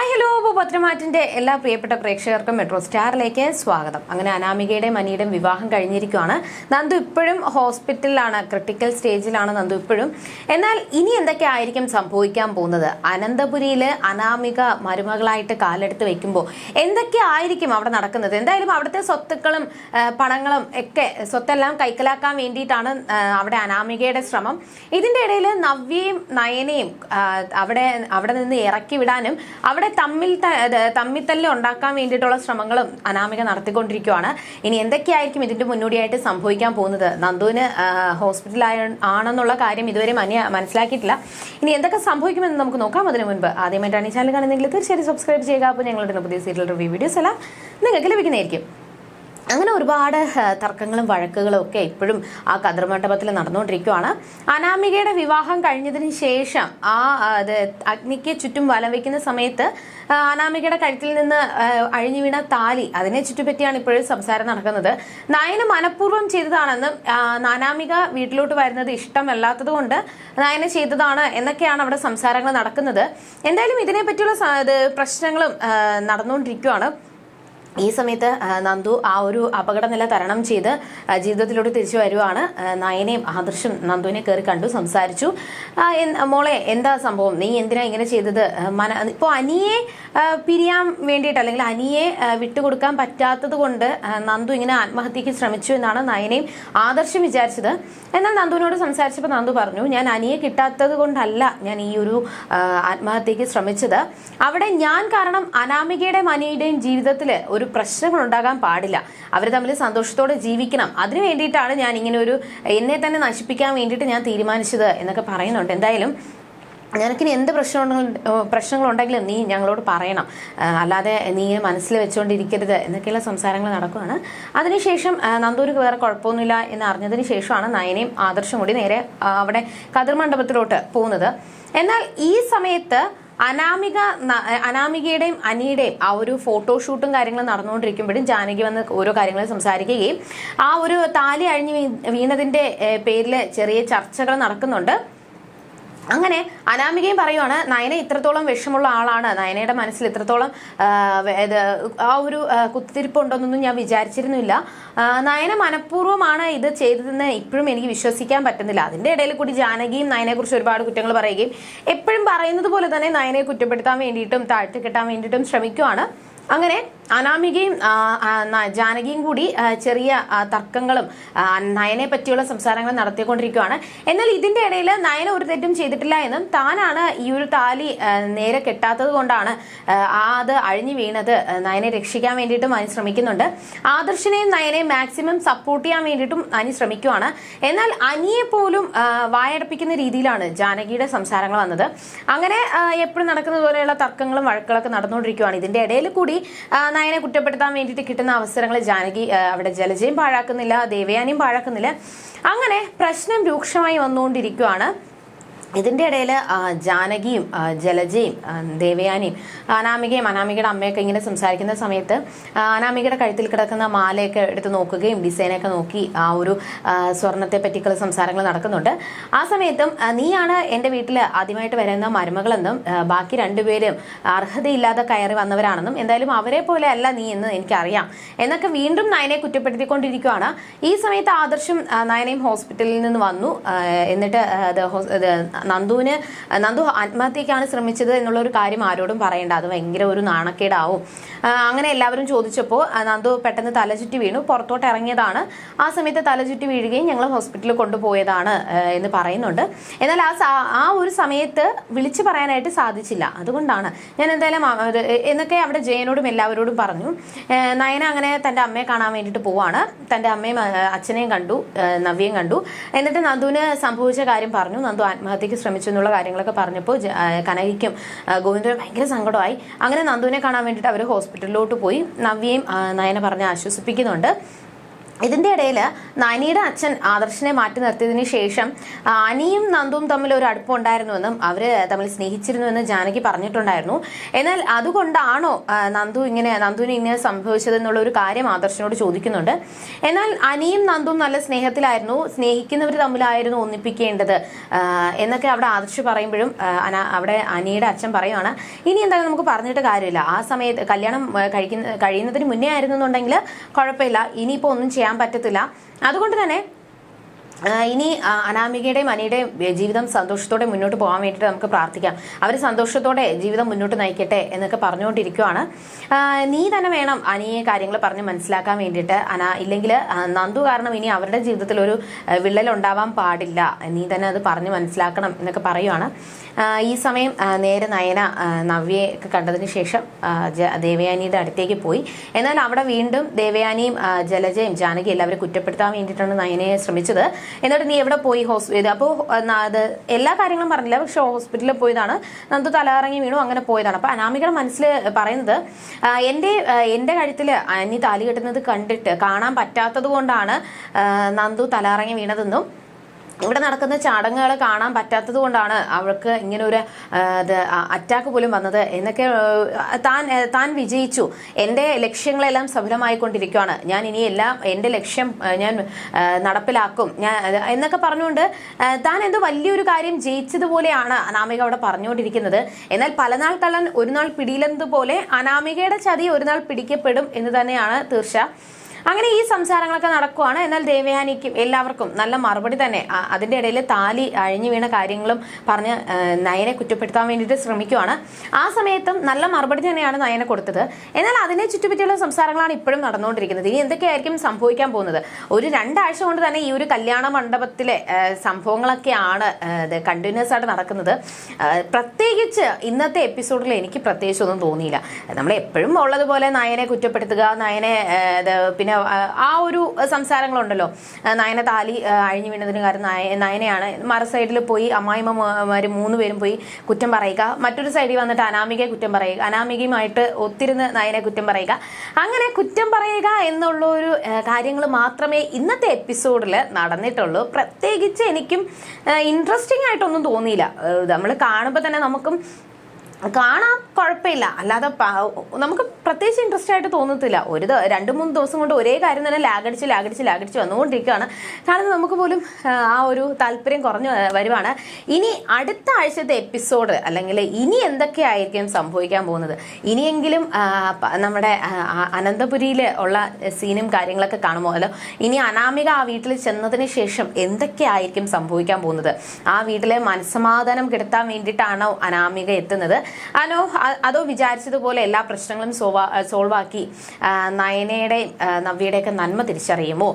Hi hello അപ്പോൾ പത്രമാറ്റിന്റെ എല്ലാ പ്രിയപ്പെട്ട പ്രേക്ഷകർക്കും മെട്രോ സ്റ്റാറിലേക്ക് സ്വാഗതം. അങ്ങനെ അനാമികയുടെ മനിയുടെ വിവാഹം കഴിഞ്ഞിരിക്കുകയാണ് നന്ദു ഇപ്പോഴും ഹോസ്പിറ്റലിലാണ് ക്രിട്ടിക്കൽ സ്റ്റേജിലാണ് നന്ദു ഇപ്പോഴും. എന്നാൽ ഇനി എന്തൊക്കെ ആയിരിക്കും സംഭവിക്കാൻ പോകുന്നത്? അനന്തപുരിയിൽ അനാമിക മരുമകളായിട്ട് കാലെടുത്ത് വെക്കുമ്പോൾ എന്തൊക്കെ ആയിരിക്കും അവിടെ നടക്കുന്നത്? എന്തായാലും അവിടുത്തെ സ്വത്തുക്കളും പണങ്ങളും ഒക്കെ സ്വത്തെല്ലാം കൈക്കലാക്കാൻ വേണ്ടിയിട്ടാണ് അവിടെ അനാമികയുടെ ശ്രമം. ഇതിന്റെ ഇടയിൽ നവ്യയും നയനയും അവിടെ അവിടെ നിന്ന് ഇറക്കി വിടാനും അവിടെ തമ്മിൽ തമ്മിത്തല്ല് ഉണ്ടാക്കാൻ വേണ്ടിയിട്ടുള്ള ശ്രമങ്ങളും അനാമിക നടത്തിക്കൊണ്ടിരിക്കുകയാണ് ഇനി എന്തൊക്കെയായിരിക്കും ഇതിന്റെ മുന്നോടിയായിട്ട് സംഭവിക്കാൻ പോകുന്നത്? നന്ദുവിന് ഹോസ്പിറ്റലായ ആണെന്നുള്ള കാര്യം ഇതുവരെ മനസ്സിലാക്കിയിട്ടില്ല. ഇനി എന്തൊക്കെ സംഭവിക്കുമെന്ന് നമുക്ക് നോക്കാം. അതിനു മുൻപ് ആദ്യമായിട്ടാണ് ഈ ചാനൽ കാണുന്നെങ്കിൽ തീർച്ചയായും സബ്സ്ക്രൈബ് ചെയ്യുക. അപ്പോൾ ഞങ്ങളുടെ പുതിയ സീരിയൽ റിവ്യൂ വീഡിയോസ് എല്ലാം നിങ്ങൾക്ക് ലഭിക്കുന്നതായിരിക്കും. അങ്ങനെ ഒരുപാട് തർക്കങ്ങളും വഴക്കുകളും ഒക്കെ ഇപ്പോഴും ആ കതിർമണ്ഡപത്തിൽ നടന്നുകൊണ്ടിരിക്കുകയാണ് അനാമികയുടെ വിവാഹം കഴിഞ്ഞതിന് ശേഷം ആ അത് അഗ്നിക്ക് ചുറ്റും വലം വയ്ക്കുന്ന സമയത്ത് അനാമികയുടെ കഴുത്തിൽ നിന്ന് അഴിഞ്ഞു വീണ താലി അതിനെ ചുറ്റിപ്പറ്റിയാണ് ഇപ്പോഴും സംസാരം നടക്കുന്നത്. നയന മനഃപൂർവം ചെയ്തതാണെന്നും അനാമിക വീട്ടിലോട്ട് വരുന്നത് ഇഷ്ടമല്ലാത്തത് കൊണ്ട് നയന ചെയ്തതാണ് എന്നൊക്കെയാണ് അവിടെ സംസാരങ്ങൾ നടക്കുന്നത്. എന്തായാലും ഇതിനെ പറ്റിയുള്ള പ്രശ്നങ്ങളും നടന്നുകൊണ്ടിരിക്കുകയാണ് ഈ സമയത്ത് നന്ദു ആ ഒരു അപകടനില തരണം ചെയ്ത് ജീവിതത്തിലൂടെ തിരിച്ചു വരുവാണ്. നയനയും ആദർശും നന്ദുവിനെ കയറി കണ്ടു സംസാരിച്ചു. മോളെ എന്താ സംഭവം? നീ എന്തിനാ ഇങ്ങനെ ചെയ്തത്? മന ഇപ്പോൾ അനിയെ പിരിയാൻ വേണ്ടിയിട്ട് അല്ലെങ്കിൽ അനിയെ വിട്ടുകൊടുക്കാൻ പറ്റാത്തത് കൊണ്ട് നന്ദു ഇങ്ങനെ ആത്മഹത്യക്ക് ശ്രമിച്ചു എന്നാണ് നയനയും ആദർശം വിചാരിച്ചത്. എന്നാൽ നന്ദുവിനോട് സംസാരിച്ചപ്പോൾ നന്ദു പറഞ്ഞു ഞാൻ അനിയെ കിട്ടാത്തത് കൊണ്ടല്ല ഞാൻ ഈ ഒരു ആത്മഹത്യക്ക് ശ്രമിച്ചത്. അവിടെ ഞാൻ കാരണം അനാമികയുടെയും അനിയുടെയും ജീവിതത്തിൽ ഒരു പ്രശ്നങ്ങൾ ഉണ്ടാകാൻ പാടില്ല. അവർ തമ്മിൽ സന്തോഷത്തോടെ ജീവിക്കണം. അതിന് വേണ്ടിയിട്ടാണ് ഞാൻ ഇങ്ങനെ ഒരു എന്നെ തന്നെ നശിപ്പിക്കാൻ വേണ്ടിയിട്ട് ഞാൻ തീരുമാനിച്ചത് എന്നൊക്കെ പറയുന്നുണ്ട്. എന്തായാലും നിനക്കിനി എന്ത് പ്രശ്നങ്ങൾ പ്രശ്നങ്ങളുണ്ടെങ്കിലും നീ ഞങ്ങളോട് പറയണം. അല്ലാതെ നീ മനസ്സിൽ വെച്ചുകൊണ്ടിരിക്കരുത് എന്നൊക്കെയുള്ള സംസാരങ്ങൾ നടക്കുകയാണ് അതിനുശേഷം നന്ദൂർക്ക് വേറെ കുഴപ്പമൊന്നുമില്ല എന്ന് അറിഞ്ഞതിന് ശേഷമാണ് നയനയും ആദർശം കൂടി നേരെ അവിടെ കതിർ മണ്ഡപത്തിലോട്ട് പോകുന്നത്. എന്നാൽ ഈ സമയത്ത് അനാമിക അനാമികയുടെയും അനിയുടെയും ആ ഒരു ഫോട്ടോഷൂട്ടും കാര്യങ്ങളും നടന്നുകൊണ്ടിരിക്കുമ്പോഴും ജാനകി വന്ന് ഓരോ കാര്യങ്ങൾ സംസാരിക്കുകയും ആ ഒരു താലി അഴിഞ്ഞ് വീണതിന്റെ പേരിൽ ചെറിയ ചർച്ചകൾ നടക്കുന്നുണ്ട്. അങ്ങനെ അനാമികയും പറയുവാണ് നയന ഇത്രത്തോളം വിഷമുള്ള ആളാണ്. നയനയുടെ മനസ്സിൽ ഇത്രത്തോളം ഇത് ആ ഒരു കുത്തിരിപ്പുണ്ടെന്നൊന്നും ഞാൻ വിചാരിച്ചിരുന്നില്ല. നയന മനഃപൂർവമാണ് ഇത് ചെയ്തതെന്ന് ഇപ്പോഴും എനിക്ക് വിശ്വസിക്കാൻ പറ്റുന്നില്ല. അതിന്റെ ഇടയിൽ കൂടി ജാനകിയും നയനെക്കുറിച്ച് ഒരുപാട് കുറ്റങ്ങൾ പറയുകയും എപ്പോഴും പറയുന്നത് പോലെ തന്നെ നയനെ കുറ്റപ്പെടുത്താൻ വേണ്ടിയിട്ടും താഴ്ത്തി കെട്ടാൻ വേണ്ടിയിട്ടും ശ്രമിക്കുവാണ്. അങ്ങനെ അനാമികയും ജാനകിയും കൂടി ചെറിയ തർക്കങ്ങളും നയനെ പറ്റിയുള്ള സംസാരങ്ങൾ നടത്തിക്കൊണ്ടിരിക്കുകയാണ്. എന്നാൽ ഇതിന്റെ ഇടയിൽ നയന ഒരു തെറ്റും ചെയ്തിട്ടില്ല എന്നും താനാണ് ഈ ഒരു താലി നേരെ കെട്ടാത്തത് കൊണ്ടാണ് ആ, അത് അഴിഞ്ഞു വീണത് നയനെ രക്ഷിക്കാൻ വേണ്ടിയിട്ടും അനി ശ്രമിക്കുന്നുണ്ട്. ആദർശിനെയും നയനെയും മാക്സിമം സപ്പോർട്ട് ചെയ്യാൻ വേണ്ടിയിട്ടും അനി ശ്രമിക്കുവാണ്. എന്നാൽ അനിയെ പോലും വായടപ്പിക്കുന്ന രീതിയിലാണ് ജാനകിയുടെ സംസാരങ്ങൾ വന്നത്. അങ്ങനെ എപ്പോഴും നടക്കുന്നതുപോലെയുള്ള തർക്കങ്ങളും വഴക്കുകളൊക്കെ നടന്നുകൊണ്ടിരിക്കുകയാണ്. ഇതിന്റെ ഇടയിൽ കൂടി ആ, കുറ്റപ്പെടുത്താൻ വേണ്ടിയിട്ട് കിട്ടുന്ന അവസരങ്ങൾ ജാനകി അവിടെ ജലജയും പാഴാക്കുന്നില്ല ദേവയാനിയും പാഴാക്കുന്നില്ല. അങ്ങനെ പ്രശ്നം രൂക്ഷമായി വന്നുകൊണ്ടിരിക്കുകയാണ്. ഇതിന്റെ ഇടയിൽ ജാനകിയും ജലജയും ദേവയാനിയും അനാമികയും അനാമികയുടെ അമ്മയൊക്കെ ഇങ്ങനെ സംസാരിക്കുന്ന സമയത്ത് അനാമികയുടെ കഴുത്തിൽ കിടക്കുന്ന മാലയൊക്കെ എടുത്ത് നോക്കുകയും ഡിസൈനൊക്കെ നോക്കി ആ ഒരു സ്വർണത്തെ പറ്റിയുള്ള സംസാരങ്ങൾ നടക്കുന്നുണ്ട്. ആ സമയത്തും നീയാണ് എന്റെ വീട്ടിൽ ആദ്യമായിട്ട് വരുന്ന മരുമകളെന്നും ബാക്കി രണ്ടുപേരും അർഹതയില്ലാതെ കയറി വന്നവരാണെന്നും എന്തായാലും അവരെ പോലെ അല്ല നീ എന്ന് എനിക്കറിയാം. എന്നൊക്കെ വീണ്ടും നയനെ കുറ്റപ്പെടുത്തിക്കൊണ്ടിരിക്കുകയാണ് ഈ സമയത്ത് ആദർശം നയനയും ഹോസ്പിറ്റലിൽ നിന്ന് വന്നു. എന്നിട്ട് നന്ദുവിന് നന്ദു ആത്മഹത്യക്കാണ് ശ്രമിച്ചത് എന്നുള്ള ഒരു കാര്യം ആരോടും പറയേണ്ട. അത് ഭയങ്കര ഒരു നാണക്കേടാവും. അങ്ങനെ എല്ലാവരും ചോദിച്ചപ്പോൾ നന്ദു പെട്ടെന്ന് തലചുറ്റി വീണു. പുറത്തോട്ട് ഇറങ്ങിയതാണ്. ആ സമയത്ത് തലചുറ്റി വീഴുകയും ഞങ്ങൾ ഹോസ്പിറ്റലിൽ കൊണ്ടുപോയതാണ് എന്ന് പറയുന്നുണ്ട്. എന്നാൽ ആ ആ ഒരു സമയത്ത് വിളിച്ചു പറയാനായിട്ട് സാധിച്ചില്ല. അതുകൊണ്ടാണ് ഞാൻ എന്തായാലും എന്നൊക്കെ അവിടെ ജയനോടും എല്ലാവരോടും പറഞ്ഞു. നയന അങ്ങനെ തന്റെ അമ്മയെ കാണാൻ വേണ്ടിയിട്ട് പോവാണ്. തന്റെ അമ്മയും അച്ഛനെയും കണ്ടു നവ്യം കണ്ടു. എന്നിട്ട് നന്ദുവിന് സംഭവിച്ച കാര്യം പറഞ്ഞു. നന്ദു ആത്മഹത്യക്ക് ശ്രമിച്ചു എന്നുള്ള കാര്യങ്ങളൊക്കെ പറഞ്ഞപ്പോൾ കനകയ്ക്കും ഗോവിന്ദന് ഭയങ്കര സങ്കടമായി. അങ്ങനെ നന്ദുവിനെ കാണാൻ വേണ്ടിയിട്ട് അവർ ഹോസ്പിറ്റലിലോട്ട് പോയി. നവ്യയും നയന പറഞ്ഞ് ആശ്വസിപ്പിക്കുന്നുണ്ട്. ഇതിന്റെ ഇടയിൽ നനിയുടെ അച്ഛൻ ആദർശനെ മാറ്റി നിർത്തിയതിന് ശേഷം അനിയും നന്ദുവും തമ്മിൽ ഒരു അടുപ്പമുണ്ടായിരുന്നുവെന്നും അവർ തമ്മിൽ സ്നേഹിച്ചിരുന്നുവെന്ന് ജാനകി പറഞ്ഞിട്ടുണ്ടായിരുന്നു. എന്നാൽ അതുകൊണ്ടാണോ നന്ദു ഇങ്ങനെ നന്ദുവിന് ഇങ്ങനെ സംഭവിച്ചത് എന്നുള്ള ഒരു കാര്യം ആദർശനോട് ചോദിക്കുന്നുണ്ട്. എന്നാൽ അനിയും നന്ദുവും നല്ല സ്നേഹത്തിലായിരുന്നു സ്നേഹിക്കുന്നവർ തമ്മിലായിരുന്നു ഒന്നിപ്പിക്കേണ്ടത്. എന്നൊക്കെ അവിടെ ആദർശ് പറയുമ്പോഴും അവിടെ അനിയുടെ അച്ഛൻ പറയുവാണ് ഇനി എന്തായാലും നമുക്ക് പറഞ്ഞിട്ട് കാര്യമില്ല. ആ സമയത്ത് കല്യാണം കഴിക്കുന്ന കഴിയുന്നതിന് മുന്നേ ആയിരുന്നു എന്നുണ്ടെങ്കിൽ കുഴപ്പമില്ല. ഇനിയിപ്പോൾ ഒന്നും ചെയ്യാൻ പറ്റത്തില്ല. അതുകൊണ്ട് തന്നെ ഇനി അനാമികയുടെയും അനിയുടെയും ജീവിതം സന്തോഷത്തോടെ മുന്നോട്ട് പോകാൻ വേണ്ടിയിട്ട് നമുക്ക് പ്രാർത്ഥിക്കാം. അവർ സന്തോഷത്തോടെ ജീവിതം മുന്നോട്ട് നയിക്കട്ടെ എന്നൊക്കെ പറഞ്ഞുകൊണ്ടിരിക്കുവാണ്. നീ തന്നെ വേണം അനിയെ കാര്യങ്ങൾ പറഞ്ഞ് മനസ്സിലാക്കാൻ വേണ്ടിയിട്ട്. അനാ ഇല്ലെങ്കിൽ നന്ദു കാരണം ഇനി അവരുടെ ജീവിതത്തിൽ ഒരു വിള്ളൽ ഉണ്ടാവാൻ പാടില്ല. നീ തന്നെ അത് പറഞ്ഞ് മനസ്സിലാക്കണം എന്നൊക്കെ പറയുവാണ്. ഈ സമയം നേരെ നയന നവ്യയെ കണ്ടതിന് ശേഷം ദേവയാനിയുടെ അടുത്തേക്ക് പോയി. എന്നാൽ അവിടെ വീണ്ടും ദേവയാനിയും ജലജയും ജാനകി എല്ലാവരും കുറ്റപ്പെടുത്താൻ വേണ്ടിയിട്ടാണ് നയനയെ ശ്രമിച്ചത്. എന്നിട്ട് നീ എവിടെ പോയി ഹോസ്പിറ്റൽ അപ്പോൾ അത് എല്ലാ കാര്യങ്ങളും പറഞ്ഞില്ല. പക്ഷെ ഹോസ്പിറ്റലിൽ പോയതാണ്. നന്ദു തലകറങ്ങി വീണു അങ്ങനെ പോയതാണ്. അപ്പൊ അനാമികയുടെ മനസ്സിൽ പറയുന്നത് എന്റെ എന്റെ കഴുത്തിൽ അനി താലി കെട്ടുന്നത് കണ്ടിട്ട് കാണാൻ പറ്റാത്തത് കൊണ്ടാണ് നന്ദു തലകറങ്ങി വീണതെന്നും ഇവിടെ നടക്കുന്ന ചടങ്ങുകൾ കാണാൻ പറ്റാത്തത് കൊണ്ടാണ് അവൾക്ക് ഇങ്ങനെ ഒരു അറ്റാക്ക് പോലും വന്നത് എന്നൊക്കെ താൻ താൻ വിജയിച്ചു. എന്റെ ലക്ഷ്യങ്ങളെല്ലാം സഫലമായിക്കൊണ്ടിരിക്കുകയാണ് ഞാൻ ഇനി എല്ലാം എന്റെ ലക്ഷ്യം ഞാൻ നടപ്പിലാക്കും. ഞാൻ എന്നൊക്കെ പറഞ്ഞുകൊണ്ട് താൻ എന്തോ വലിയൊരു കാര്യം ജയിച്ചതുപോലെയാണ് അനാമിക അവിടെ പറഞ്ഞുകൊണ്ടിരിക്കുന്നത്. എന്നാൽ പലനാൾ കള്ളൻ ഒരു നാൾ പിടിയിലെന്നതുപോലെ അനാമികയുടെ ചതി ഒരു നാൾ പിടിക്കപ്പെടും എന്ന് തന്നെയാണ് തീർച്ച. അങ്ങനെ ഈ സംസാരങ്ങളൊക്കെ നടക്കുവാണ്. എന്നാൽ ദേവയാനിക്കും എല്ലാവർക്കും നല്ല മറുപടി തന്നെ. അതിന്റെ ഇടയിൽ താലി അഴിഞ്ഞു വീണ കാര്യങ്ങളും പറഞ്ഞ് നയനെ കുറ്റപ്പെടുത്താൻ വേണ്ടിയിട്ട് ശ്രമിക്കുവാണ്. ആ സമയത്തും നല്ല മറുപടി തന്നെയാണ് നയനെ കൊടുത്തത്. എന്നാൽ അതിനെ ചുറ്റുപറ്റിയുള്ള സംസാരങ്ങളാണ് ഇപ്പോഴും നടന്നുകൊണ്ടിരിക്കുന്നത്. ഇനി എന്തൊക്കെയായിരിക്കും സംഭവിക്കാൻ പോകുന്നത്? ഒരു രണ്ടാഴ്ച കൊണ്ട് തന്നെ ഈ ഒരു കല്യാണ മണ്ഡപത്തിലെ സംഭവങ്ങളൊക്കെയാണ് കണ്ടിന്യൂസ് ആയിട്ട് നടക്കുന്നത്. പ്രത്യേകിച്ച് ഇന്നത്തെ എപ്പിസോഡിൽ എനിക്ക് പ്രത്യേകിച്ച് ഒന്നും തോന്നിയില്ല. നമ്മൾ എപ്പോഴും ഉള്ളതുപോലെ നയനെ കുറ്റപ്പെടുത്തുക നയനെ ഇത് പിന്നെ ആ, ഒരു സംസാരങ്ങളുണ്ടല്ലോ. നയന താലി അഴിഞ്ഞു വീണതിന് കാരണം നയ- നയനയാണ്. മറ സൈഡിൽ പോയി അമ്മായിമ്മമാര് മൂന്ന് പേരും പോയി കുറ്റം പറയുക. മറ്റൊരു സൈഡിൽ വന്നിട്ട് അനാമികയെ കുറ്റം പറയുക. അനാമികയുമായിട്ട് ഒത്തിരുന്ന് നയനെ കുറ്റം പറയുക. അങ്ങനെ കുറ്റം പറയുക എന്നുള്ള ഒരു കാര്യങ്ങൾ മാത്രമേ ഇന്നത്തെ എപ്പിസോഡിൽ നടന്നിട്ടുള്ളൂ. പ്രത്യേകിച്ച് എനിക്കും ഇൻട്രസ്റ്റിംഗ് ആയിട്ടൊന്നും തോന്നിയില്ല. നമ്മൾ കാണുമ്പോൾ തന്നെ നമുക്കും കാണാൻ കുഴപ്പമില്ല. അല്ലാതെ നമുക്ക് പ്രത്യേകിച്ച് ഇൻട്രസ്റ്റ് ആയിട്ട് തോന്നത്തില്ല. ഒരു രണ്ട് മൂന്ന് ദിവസം കൊണ്ട് ഒരേ കാര്യം തന്നെ ലാഗടിച്ച് ലാഗടിച്ച് ലാഗടിച്ച് വന്നുകൊണ്ടിരിക്കുകയാണ്. കാരണം നമുക്ക് പോലും ആ, ഒരു താല്പര്യം കുറഞ്ഞു വരുവാണ്. ഇനി അടുത്ത ആഴ്ചത്തെ എപ്പിസോഡ് അല്ലെങ്കിൽ ഇനി എന്തൊക്കെയായിരിക്കും സംഭവിക്കാൻ പോകുന്നത്? ഇനിയെങ്കിലും നമ്മുടെ അനന്തപുരിയിൽ ഉള്ള സീനും കാര്യങ്ങളൊക്കെ കാണുമോ? അല്ലോ ഇനി അനാമിക ആ വീട്ടിൽ ചെന്നതിന് ശേഷം എന്തൊക്കെയായിരിക്കും സംഭവിക്കാൻ പോകുന്നത്? ആ വീട്ടിലെ മനസ്സമാധാനം കിടത്താൻ വേണ്ടിയിട്ടാണോ അനാമിക എത്തുന്നത്? അനോ അതോ വിചാരിച്ചതുപോലെ എല്ലാ പ്രശ്നങ്ങളും സോൾവ് ആക്കി നയനയുടെ നവ്യയുടെയൊക്കെ നന്മ തിരിച്ചറിയുമോ?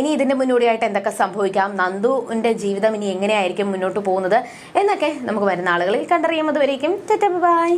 ഇനി ഇതിന്റെ മുന്നോടിയായിട്ട് എന്തൊക്കെ സംഭവിക്കാം? നന്ദുവിന്റെ ജീവിതം ഇനി എങ്ങനെയായിരിക്കും മുന്നോട്ട് പോകുന്നത്? എന്നൊക്കെ നമുക്ക് വരുന്ന ആളുകളിൽ കണ്ടറിയാം. അതുവരേക്കും ബൈ.